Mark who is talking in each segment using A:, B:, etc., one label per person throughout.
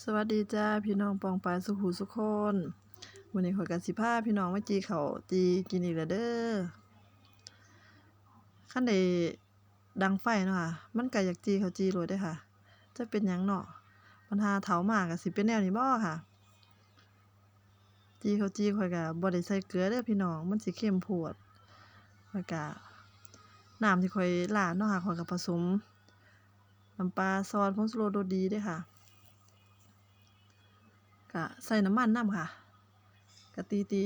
A: สวัสดีจ้าพี่น้องปองปายสุขุสุขคนวันนี้ข่อยกันสิพาพี่น้องมาจีเขาจีกินอีกแล้วเด้อขั้นใดดังไฟเนาะค่ะมันก็อยากจีเขาจีโลดเด้ค่ะ จะเป็นยังเนาะปัญหาเฒ่ามากก็สิเป็นแนวนี้บ่ค่ะ จีเขาจีข่อยก็บ่ได้ใส่เกลือเด้อพี่น้องมันสิเข้มโพดแล้วก็น้ำที่ข่อยราดเนาะค่ะข่อยก็ผสมน้ำปลาซอสผงชูรสรสดีด้อค่ะ ก็ใส่น้ำมันน้ำค่ะก็ตีตี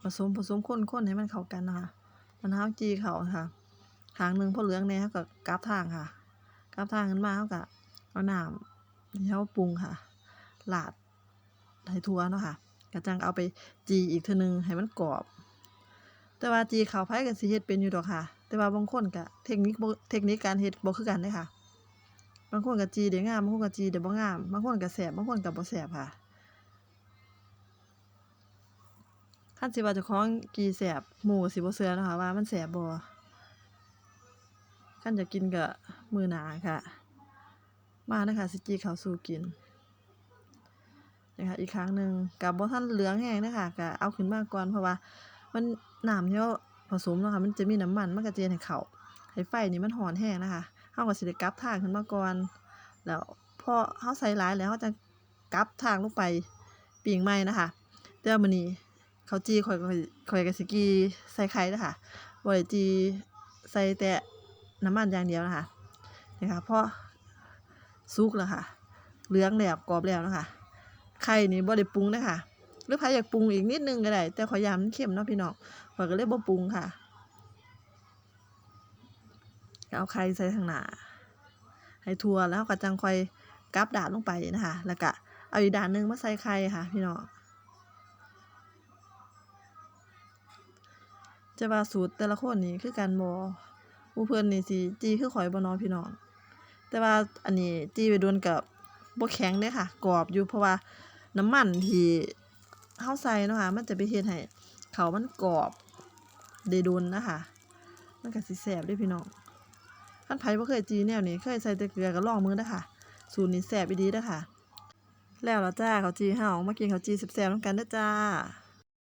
A: ผสมผสมคนๆให้มันเข้ากันนะคะมันเฮาจีเขาค่ะทางหนึ่งพอเหลืองแหน่เฮาก็กลับทางค่ะกลับทางขึ้นมาเฮาก็เอาน้ำที่เฮาปรุงค่ะราดให้ทั่วเนาะค่ะก็จังเอาไปจีอีกเทื่อหนึงให้มันกรอบ แต่ว่าจีข้าวไผก็สิเฮ็ดเป็นอยู่ดอกค่ะ แต่ว่าบางคนก็เทคนิคเทคนิคการเฮ็ดบ่คือกันเด้ค่ะ บางคนก็จีได้งามบางคนก็จีได้บ่งามบางคนก็แซ่บบางคนก็บ่แซ่บค่ะ คันสิว่าเจ้าของกี่แสบหมูสิบ่เชื่อนะคะว่ามันแสบบ่คันอยากกินก็มือหนาค่ะ มาเด้อค่ะสิจีข้าวสู่กินนี่ค่ะอีกครั้งหนึ่งก็บ่ทันเหลืองแห้งเด้อค่ะก็เอาขึ้นมาก่อนเพราะว่า มันน้ำที่เราผสมนะค่ะมันจะมีน้ำมันมันก็จะเฮ็ดให้เข้าให้ไฟนี่มันร้อนแรงนะคะเฮาก็สิได้กลับทางขึ้นมาก่อนแล้วพอเฮาใส่หลายแล้วเฮาจังกลับทางลงไปปิ้งใหม่นะคะแต่ว่ามื้อนี้ ข้าวจี่ข่อยก็ข่อยก็สิกีใส่ไข่เด้ค่ะบ่ได้จีใส่แต่น้ำมันอย่างเดียวนะคะนี่ค่ะพอสุกแล้วค่ะ เหลืองแล้วกรอบแล้วนะคะไข่นี่บ่ได้ปรุงเด้อค่ะหรือใครอยากปรุงอีกนิดนึงก็ได้ แต่ขอยยามเค็มเนาะพี่น้องข่อยก็เลยบ่ปรุงค่ะเอาไข่ใส่ข้างหน้าให้ทั่วแล้วก็จังค่อยกลับดานลงไปนะคะ แล้วก็เอาอีกดานหนึงมาใส่ไข่ค่ะ พี่น้อง จะว่าสูตรแต่ละคนนี่คือกันบ่หมู่เพิ่นนี่สิจีคือข้อยบ่เนาะพี่น้อง แต่ว่าอันนี้จีไปโดนกับบ่แข็งเด้ค่ะกรอบอยู่เพราะว่าน้ำมันที่เฮาใส่เนาะค่ะมันจะไปเฮ็ดให้เขามันกรอบได้โดนนะคะมันก็สิแซ่บด้พี่น้องคันไผบ่เคยจีแนวนี้เคยใส่แต่เกลือก็ลองมือเด้อค่ะ สูตรนี้แซ่บอีหลีเด้อค่ะ แล้วล่ะจ้าเขาจีเฮามากินเขาจีแซ่บๆนำกันเด้อจ้า